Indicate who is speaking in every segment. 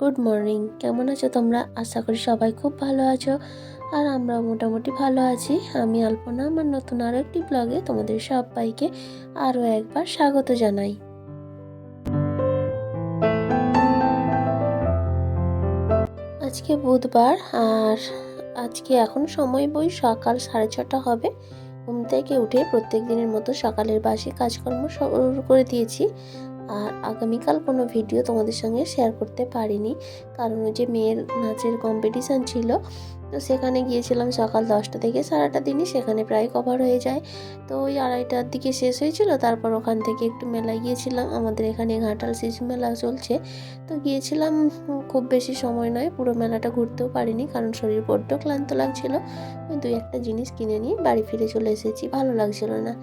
Speaker 1: Good morning. কেমন আছো তোমরা? আশা করি সবাই খুব ভালো আছো। আর আমরা মোটামুটি ভালো আছি। আমি আলপনা, আমার নতুন আরও একটি ব্লগে তোমাদের সবাইকে আরও একবার স্বাগত জানাই। আজকে বুধবার, আর আজকে এখন সময় বই সকাল সাড়ে ছটা হবে। ঘুম থেকে উঠে প্রত্যেক দিনের মতো সকালের বাসি কাজকর্ম শুরু করে দিয়েছি। আর আগামীকাল কোনো ভিডিও তোমাদের সঙ্গে শেয়ার করতে পারিনি। কারণ ওই যে মেয়ের নাচের কম্পিটিশান ছিল, তো সেখানে গিয়েছিলাম সকাল দশটা থেকে, সারাটা দিনই সেখানে প্রায় কভার হয়ে যায়। তো ওই আড়াইটার দিকে শেষ হয়েছিল, তারপর ওখান থেকে একটু মেলায় গিয়েছিলাম। আমাদের এখানে ঘাটাল শিশু মেলা চলছে, তো গিয়েছিলাম খুব বেশি সময় নয়, পুরো মেলাটা ঘুরতেও পারিনি, কারণ শরীর বড্ড ক্লান্ত লাগছিল। ওই দুই একটা জিনিস কিনে নিয়ে বাড়ি ফিরে চলে এসেছি, ভালো লাগছিল না।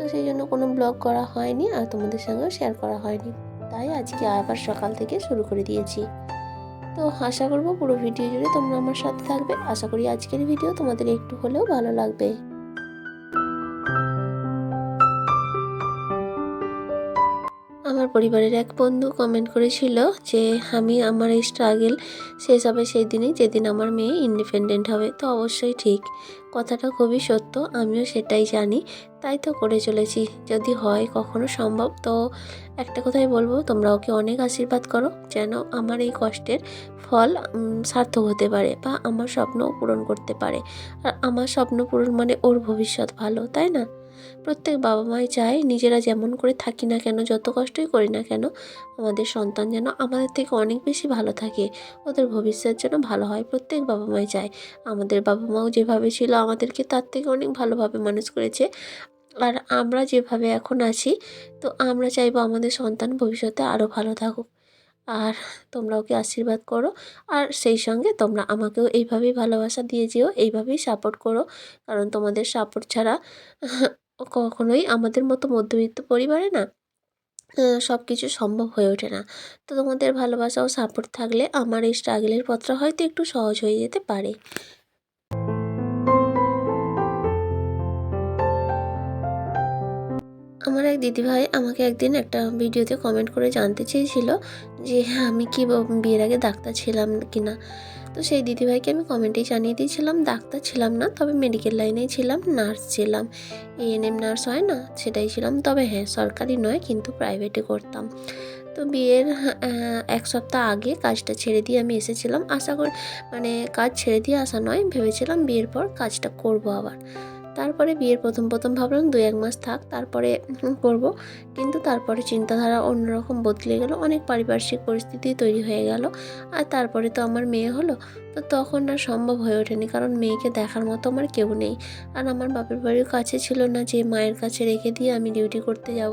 Speaker 1: তো সেই জন্য কোনো ব্লগ করা হয়নি আর তোমাদের সঙ্গেও শেয়ার করা হয়নি। তাই আজকে আবার সকাল থেকে শুরু করে দিয়েছি। তো আশা করব পুরো ভিডিও জুড়ে তোমরা আমার সাথে থাকবে। আশা করি আজকের ভিডিও তোমাদের একটু হলেও ভালো লাগবে। আমার পরিবারের এক বন্ধু কমেন্ট করেছিল যে, আমি আমার এই স্ট্রাগেল শেষ হবে সেই দিনই যেদিন আমার মেয়ে ইন্ডিপেন্ডেন্ট হবে। তো অবশ্যই ঠিক। কথাটা খুবই সত্য, আমিও সেটাই জানি। তাই তো করে চলেছি। যদি হয় কখনো সম্ভব, তো একটা কথাই বলব, তোমরা ওকে অনেক আশীর্বাদ করো, যেন আমার এই কষ্টের ফল সার্থক হতে পারে বা আমার স্বপ্ন পূরণ করতে পারে। আর আমার স্বপ্ন পূরণ মানে ওর ভবিষ্যৎ ভালো, তাই না? প্রত্যেক বাবা মাই চায় নিজেরা যেমন করে থাকি না কেন, যত কষ্টই করি না কেন, আমাদের সন্তান যেন আমাদের থেকে অনেক বেশি ভালো থাকে। ওদের ভবিষ্যৎ যেন ভালো হয় প্রত্যেক বাবা মাই চায়। আমাদের বাবা মাও যেভাবে ছিল, আমাদেরকে তার থেকে অনেক ভালোভাবে মানুষ করেছে। আর আমরা যেভাবে এখন আছি, তো আমরা চাইব আমাদের সন্তান ভবিষ্যতে আরও ভালো থাকুক। আর তোমরা ওকে আশীর্বাদ করো? আর সেই সঙ্গে তোমরা আমাকেও এইভাবেই ভালোবাসা দিয়ে যেও, এইভাবেই সাপোর্ট করো। কারণ তোমাদের সাপোর্ট ছাড়া কখনোই আমাদের মতো মধ্যবিত্ত পরিবারে না সব কিছু সম্ভব হয়ে ওঠে না। তো তোমাদের ভালোবাসা ও সাপোর্ট থাকলে আমার এই স্ট্রাগলের পথটা হয়তো একটু সহজ হয়ে যেতে পারে। আমার এক দিদিভাই আমাকে একদিন একটা ভিডিওতে কমেন্ট করে জানতে চেয়েছিল যে হ্যাঁ আমি কি বিয়ের আগে ডাক্তার ছিলাম কি না তো সেই দিদিভাইকে আমি কমেন্টেই জানিয়ে দিয়েছিলাম, ডাক্তার ছিলাম না, তবে মেডিকেল লাইনেই ছিলাম নার্স ছিলাম। এএনএম নার্স হয় না, সেটাই ছিলাম। তবে হ্যাঁ সরকারি নয়, কিন্তু প্রাইভেটে করতাম। তো বিয়ের এক সপ্তাহ আগে কাজটা ছেড়ে দিয়ে আমি এসেছিলাম। আশা করি মানে কাজ ছেড়ে দিয়ে আসা নয়, ভেবেছিলাম বিয়ের পর কাজটা করব আবার। তারপরে বিয়ের প্রথম প্রথম ভাবলাম দু এক মাস থাক, তারপরে করব। কিন্তু তারপরে চিন্তাধারা অন্যরকম বদলে গেল, অনেক পারিপার্শ্বিক পরিস্থিতি তৈরি হয়ে গেল। আর তারপরে তো আমার মেয়ে হলো, তো তখন আর সম্ভব হয়ে ওঠেনি, কারণ মেয়েকে দেখার মতো আমার কেউ নেই। আর আমার বাপের বাড়ির কাছে ছিল না যে মায়ের কাছে রেখে দিয়ে আমি ডিউটি করতে যাব।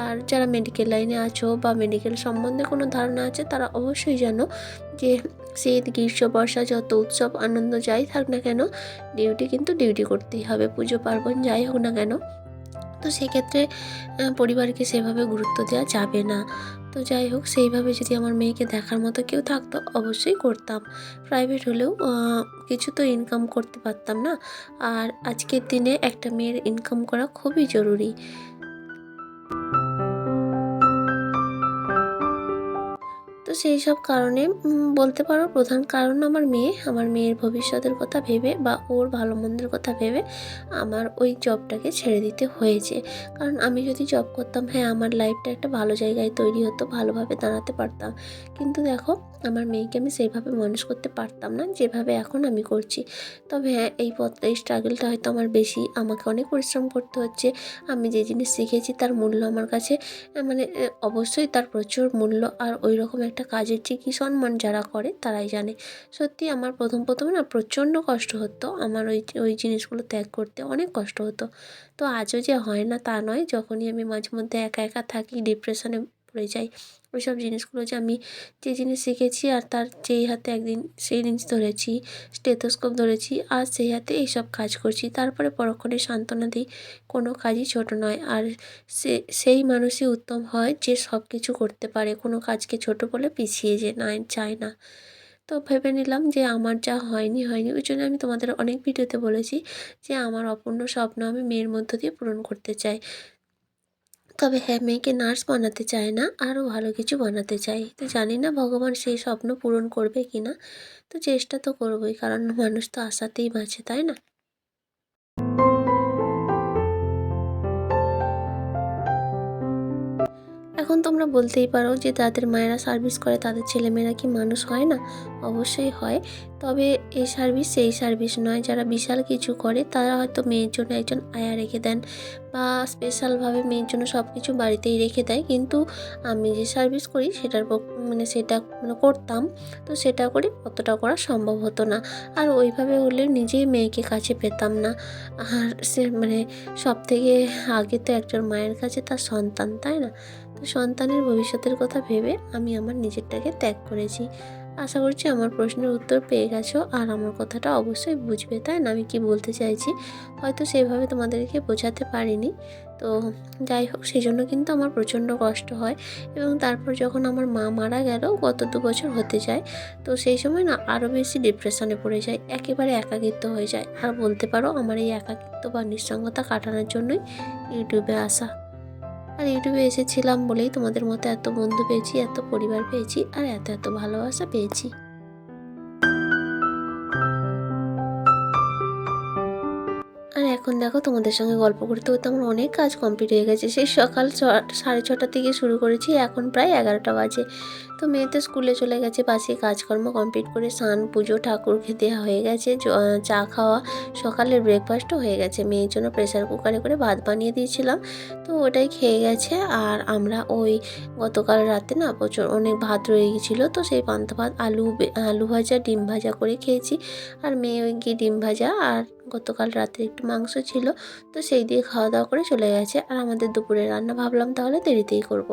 Speaker 1: আর যারা মেডিকেল লাইনে আছো বা মেডিকেল সম্বন্ধে কোনো ধারণা আছে, তারা অবশ্যই জানো যে শীত, গ্রীষ্ম, বর্ষা যত উৎসব আনন্দ যাই থাক না কেন ডিউটি কিন্তু ডিউটি করতেই হবে, পুজো, পার্বণ যাই হোক না কেন। তো সেক্ষেত্রে পরিবারকে সেভাবে গুরুত্ব দেওয়া যাবে না। তো যাই হোক, সেইভাবে যদি আমার মেয়েকে দেখার মতো কেউ থাকতো, অবশ্যই করতাম। প্রাইভেট হলেও কিছু তো ইনকাম করতে পারতাম না। আর আজকের দিনে একটা মেয়ের ইনকাম করা খুবই জরুরি। সেই সব কারণে বলতে পারো প্রধান কারণ আমার মেয়ে। আমার মেয়ের ভবিষ্যতের কথা ভেবে বা ওর ভালো মন্দের কথা ভেবে আমার ওই জবটাকে ছেড়ে দিতে হয়েছে। কারণ আমি যদি জব করতাম হ্যাঁ আমার লাইফটা একটা ভালো জায়গায় তৈরি হতো, ভালোভাবে দাঁড়াতে পারতাম। কিন্তু দেখো, আমার মেয়েকে আমি সেইভাবে মানুষ করতে পারতাম না, যেভাবে এখন আমি করছি। তবে হ্যাঁ এই পথ, এই স্ট্রাগলটা হয়তো আমার বেশি, আমাকে অনেক পরিশ্রম করতে হচ্ছে। আমি যে জিনিস শিখেছি, তার মূল্য আমার কাছে মানে অবশ্যই তার প্রচুর মূল্য। আর ওই রকম একটা কাজের যে কী সম্মান যারা করে, তারাই জানে। সত্যি আমার প্রথম প্রথম না প্রচণ্ড কষ্ট হতো। আমার ওই ওই জিনিসগুলো ত্যাগ করতে অনেক কষ্ট হতো। তো আজও যে হয় না তা নয়, যখনই আমি মাঝে মধ্যে একা একা থাকি ডিপ্রেশনে পড়ে যাই। ওই সব জিনিসগুলো যে আমি যে জিনিস শিখেছি আর তার যেই হাতে একদিন সেই জিনিস ধরেছি, স্টেথোস্কোপ ধরেছি আর সেই হাতে এইসব কাজ করছি। তারপরে পরক্ষণে সান্ত্বনা দিই, কোনো কাজই ছোট নয়। আর সে, সেই মানুষই উত্তম হয় যে সব কিছু করতে পারে। কোনো কাজকে ছোট বলে পিছিয়ে যে না চায় না। তো ভেবে নিলাম যে আমার যা হয়নি হয়নি, ওই জন্য আমি তোমাদের অনেক ভিডিওতে বলেছি যে আমার অপূর্ণ স্বপ্ন আমি মেয়ের মধ্য দিয়ে পূরণ করতে চাই। তবে হ্যাঁ মেয়েকে নার্স বানাতে চায় না, আরও ভালো কিছু বানাতে চাই তো জানি না ভগবান সেই স্বপ্ন পূরণ করবে কি না তো চেষ্টা তো করবোই, কারণ মানুষ তো আশাতেই বাঁচে, তাই না? এখন তোমরা বলতেই পারো যে তাদের মায়েরা সার্ভিস করে, তাদের ছেলেমেয়েরা কি মানুষ হয় না? অবশ্যই হয়। তবে এই সার্ভিস সেই সার্ভিস নয়। যারা বিশাল কিছু করে, তারা হয়তো মেয়ের জন্য একজন আয়া রেখে দেন বা স্পেশালভাবে মেয়ের জন্য সব কিছু বাড়িতেই রেখে দেয়। কিন্তু আমি যে সার্ভিস করি, সেটার মানে সেটা মানে করতাম, তো সেটা করে অতটা করা সম্ভব হতো না। আর ওইভাবে হলে নিজেই মেয়েকে কাছে পেতাম না। আর সে মানে সব থেকে আগে তো একজন মায়ের কাছে তার সন্তান, তাই না? তো সন্তানের ভবিষ্যতের কথা ভেবে আমি আমার নিজেরটাকে ত্যাগ করেছি। আশা করছি আমার প্রশ্নের উত্তর পেয়ে গেছো আর আমার কথাটা অবশ্যই বুঝবে, তাই না? আমি কি বলতে চাইছি? হয়তো সেভাবে তোমাদেরকে বোঝাতে পারিনি। তো যাই হোক সেই জন্য কিন্তু আমার প্রচণ্ড কষ্ট হয় এবং তারপর যখন আমার মা মারা গেল, গত দু বছর হতে যায়, তো সেই সময় না আরও বেশি ডিপ্রেশনে পড়ে যায়, একেবারে একাকিত্ব হয়ে যায়। আর বলতে পারো, আমার এই একাকিত্ব বা নিঃসঙ্গতা কাটানোর জন্যই ইউটিউবে আসা। আর ইউটিউবে এসেছিলাম বলেই তোমাদের মতো এত বন্ধু পেয়েছি, এত পরিবার পেয়েছি, আর এত এত ভালোবাসা পেয়েছি। আর এখন দেখো তোমাদের সঙ্গে গল্প করতে করতে আমার অনেক কাজ কমপ্লিট হয়ে গেছে। সেই সকাল ছ- সাড়ে ছটা থেকে শুরু করেছি, এখন প্রায় এগারোটা বাজে। তো মেয়ে তো স্কুলে চলে গেছে, পাশে কাজকর্ম কমপ্লিট করে স্নান, পুজো, ঠাকুরকে দেওয়া হয়ে গেছে চা খাওয়া, সকালের ব্রেকফাস্টও হয়ে গেছে। মেয়ের জন্য প্রেসার কুকারে করে ভাত বানিয়ে দিয়েছিলাম। তো ওটাই খেয়ে গেছে আর আমরা ওই গতকাল রাতে না প্রচুর অনেক ভাত রয়ে গেছিল, তো সেই পান্তা ভাত, আলু আলু ভাজা, ডিম ভাজা করে খেয়েছি। আর মেয়ে ওই গিয়ে ডিম ভাজা আর গতকাল রাতে একটু মাংস ছিল, তো সেই দিয়ে খাওয়া দাওয়া করে চলে গেছে। আর আমাদের দুপুরে রান্না ভাবলাম তাহলে দেরিতেই করব।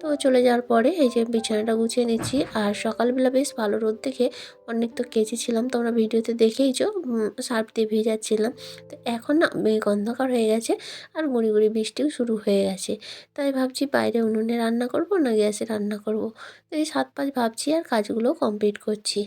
Speaker 1: তো চলে যাওয়ার পরে এই যে বিছানাটা গুছিয়ে নিচ্ছি। আর সকালবেলা বেশ ভালো রোদ দেখে অনেক তো কেচেছিলাম তোমরা ভিডিওতে দেখেইছো সার্ফ দিয়ে ভেজাচ্ছিলাম। তো এখন না অন্ধকার হয়ে গেছে আর গুঁড়ি গুঁড়ি বৃষ্টিও শুরু হয়ে গেছে। তাই ভাবছি বাইরে উনুনে রান্না করব না গ্যাসে রান্না করব? তো এই সাত পাঁচ ভাবছি আর কাজগুলো কমপ্লিট করছি।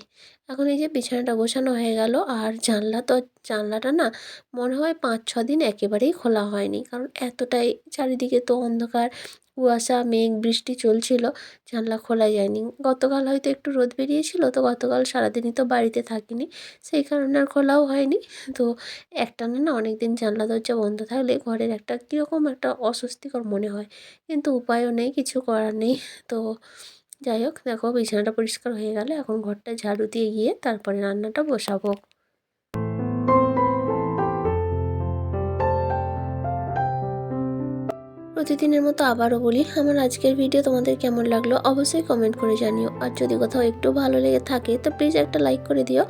Speaker 1: এখন এই যে বিছানাটা গোছানো হয়ে গেল আর জানলা তো, জানলাটা না মনে হয় পাঁচ, ছ দিন একেবারেই খোলা হয়নি। কারণ এতটাই চারিদিকে তো অন্ধকার, কুয়াশা, মেঘ, বৃষ্টি চলছিল, জানলা খোলা যায়নি। গতকাল হয়তো একটু রোদ বেরিয়েছিল, তো গতকাল সারাদিনই তো বাড়িতে থাকিনি, সেই কারণে আর খোলাও হয়নি। তো একটানা না অনেক দিন জানলা দরজা বন্ধ থাকলে ঘরের একটা কীরকম একটা অস্বস্তিকর মনে হয়। কিন্তু উপায়ও নেই, কিছু করার নেই। তো যাই হোক, দেখো বিছানাটা পরিষ্কার হয়ে গেলে। এখন ঘরটা ঝাড়ু দিয়ে গিয়ে তারপরে রান্নাটা বসাবো। প্রতিদিনের মতো আবারও বলি, আমার আজকের ভিডিও তোমাদের কেমন লাগল অবশ্যই কমেন্ট করে জানিও। আর যদি কোথাও একটু ভালো লেগে থাকে, তো প্লিজ একটা লাইক করে দিও।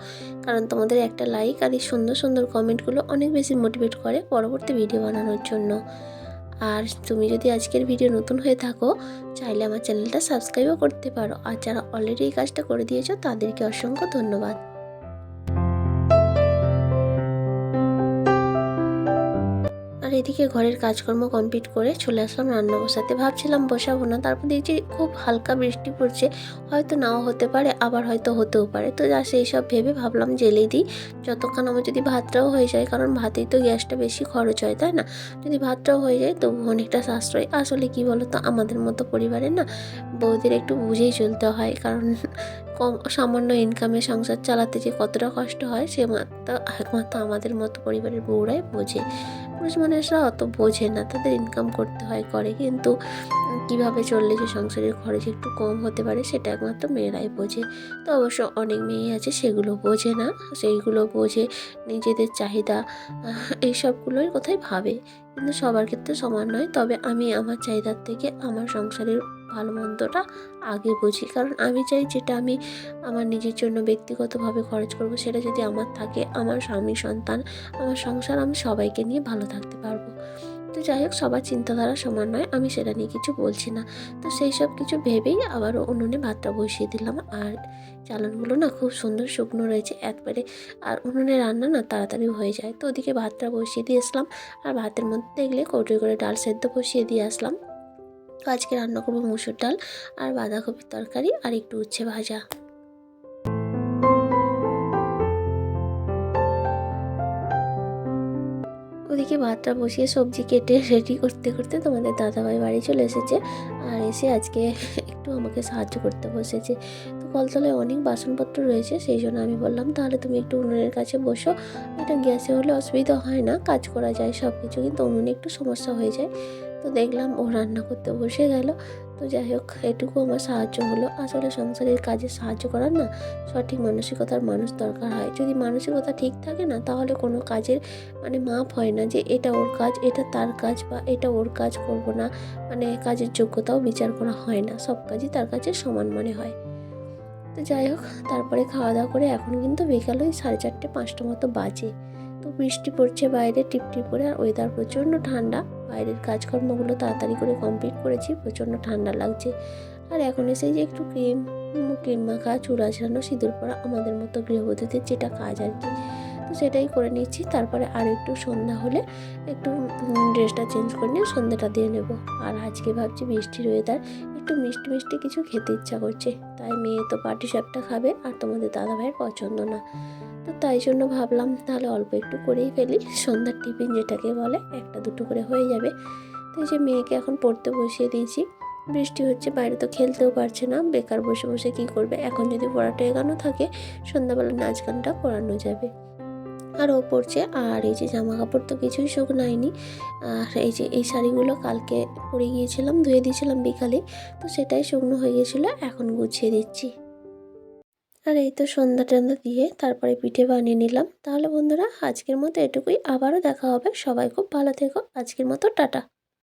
Speaker 1: কারণ তোমাদের একটা লাইক আর এই সুন্দর সুন্দর কমেন্টগুলো অনেক বেশি মোটিভেট করে পরবর্তী ভিডিও বানানোর জন্য। আর তুমি যদি আজকের ভিডিও নতুন হয়ে থাকো, চাইলে আমার চ্যানেলটা সাবস্ক্রাইবও করতে পারো। আর যারা অলরেডি এই কাজটা করে দিয়েছ, তাদেরকে অসংখ্য ধন্যবাদ। এদিকে ঘরের কাজকর্ম কমপ্লিট করে চলে আসলাম, রান্না বসাতে। ভাবছিলাম বসাবো না, তারপর দেখছি খুব হালকা বৃষ্টি পড়ছে। হয়তো নাও হতে পারে, আবার হয়তো হতেও পারে। তো যা সেই সব ভেবে ভাবলাম জেলেই দিই। যতক্ষণ আমার যদি ভাতটাও হয়ে যায়, কারণ ভাতেই তো গ্যাসটা বেশি খরচ হয়, তাই না? যদি ভাতটাও হয়ে যায়, তবু অনেকটা সাশ্রয়। আসলে কি বলো তো আমাদের মতো পরিবারের না, বউদের একটু বুঝেই চলতে হয়। কারণ কম, সামান্য ইনকামে সংসার চালাতে যে কতটা কষ্ট হয়, সে মাত্র একমাত্র আমাদের মতো পরিবারের বউরাই বোঝে। পুরুষ মানুষরা অত বোঝে না, তাদের ইনকাম করতে হয় করে। কিন্তু কীভাবে চললে যে সংসারের খরচ একটু কম হতে পারে, সেটা একমাত্র মেয়েরাই বোঝে। তো অবশ্য অনেক মেয়ে আছে, সেগুলো বোঝে না। সেইগুলো বোঝে, নিজেদের চাহিদা এইসবগুলোর কথাই ভাবে। কিন্তু সবার ক্ষেত্রে সমান নয়। তবে আমি আমার চাহিদার থেকে আমার সংসারের ভালো মন্দটা আগে বুঝি। কারণ আমি চাই যেটা আমি আমার নিজের জন্য ব্যক্তিগতভাবে খরচ করব, সেটা যদি আমার থাকে, আমার স্বামী, সন্তান, আমার সংসার, আমি সবাইকে নিয়ে ভালো থাকতে পারব। তো যাই হোক, সবার চিন্তাধারা সমান নয়, আমি সেটা নিয়ে কিছু বলছি না। তো সেই সব কিছু ভেবেই আবারও উনুনে ভাতটা বসিয়ে দিলাম। আর চালনগুলো না খুব সুন্দর শুকনো রয়েছে, একবারে আর উনুনে রান্না না তাড়াতাড়ি হয়ে যায়। তো ওদিকে ভাতটা বসিয়ে দিয়ে আসলাম। আর ভাতের মধ্যে দেখলে কৌটো করে ডাল সেদ্ধ বসিয়ে দিয়ে আসলাম। তো আজকে রান্না করব মুসুর ডাল আর বাঁধাকপির তরকারি আর একটু উচ্ছে ভাজা। ওদিকে ভাতটা বসিয়ে সবজি কেটে রেডি করতে করতে তোমাদের দাদাভাই বাড়ি চলে এসেছে আর এসে আজকে একটু আমাকে সাহায্য করতে বসেছে। কলতলায় অনেক বাসনপত্র রয়েছে, সেই জন্য আমি বললাম, তাহলে তুমি একটু উনুনের কাছে বসো। এটা গ্যাসে হলে অসুবিধা হয় না, কাজ করা যায় সব কিছু কিন্তু উনুনে একটু সমস্যা হয়ে যায়। তো দেখলাম ও রান্না করতে বসে গেল। তো যাই হোক, এটুকু আমার সাহায্য হলো। আসলে সংসারের কাজে সাহায্য করার না সঠিক মানসিকতার মানুষ দরকার হয়। যদি মানসিকতা ঠিক থাকে না, তাহলে কোনো কাজের মানে মাপ হয় না যে এটা ওর কাজ, এটা তার কাজ বা এটা ওর কাজ করব না। মানে কাজের যোগ্যতাও বিচার করা হয় না। সব কাজই তার কাছে সমান মনে হয়। তো যাই হোক, তারপরে খাওয়া দাওয়া করে এখন কিন্তু বিকাল ওই সাড়ে চারটে, পাঁচটা মতো বাজে। তো বৃষ্টি পড়ছে বাইরে, টিপটিপ টিপ করে আর ওয়েদার প্রচণ্ড ঠান্ডা। বাইরের কাজকর্মগুলো তাড়াতাড়ি করে কমপ্লিট করেছি, প্রচণ্ড ঠান্ডা লাগছে। আর এখন এসে যে একটু ক্রিম ক্রিম মাখা চুল আছড়ানো, সিঁদুর পরা আমাদের মতো গৃহবধূদের যেটা কাজ আর কি। সেটাই করে নিচ্ছি। তারপরে আর একটু সন্ধ্যা হলে একটু ড্রেসটা চেঞ্জ করে নিয়ে সন্ধ্যাটা দিয়ে নেব। আর আজকে ভাবছি বৃষ্টির ওয়েদার একটু মিষ্টি মিষ্টি কিছু খেতে ইচ্ছা করছে। তাই মেয়ে তো পাটি সাপটা খাবে আর তোমাদের দাদা ভাইয়ের পছন্দ না। তো তাই জন্য ভাবলাম তাহলে অল্প একটু করেই ফেলি। সন্ধ্যার টিফিন যেটাকে বলে, একটা দুটো করে হয়ে যাবে। তো যে মেয়েকে এখন পড়তে বসিয়ে দিয়েছি। বৃষ্টি হচ্ছে, বাইরে তো খেলতেও পারছে না। বেকার বসে বসে কি করবে? এখন যদি পড়াটা এগানো থাকে, সন্ধ্যাবেলা নাচ গানটা করানো যাবে। আর ও পড়ছে আর এই যে জামা কাপড় তো কিছুই শুকনায়নি। আর এই যে এই শাড়িগুলো কালকে পরে গিয়েছিলাম, ধুয়ে দিয়েছিলাম বিকালে। তো সেটাই শুকনো হয়ে গেছিল এখন গুছিয়ে দিচ্ছি। আর এই তো সন্ধ্যা টন্ধা দিয়ে তারপরে পিঠে বানিয়ে নিলাম। তাহলে বন্ধুরা, আজকের মতো এটুকুই। আবারও দেখা হবে। সবাই খুব ভালো থেকো। আজকের মতো টাটা।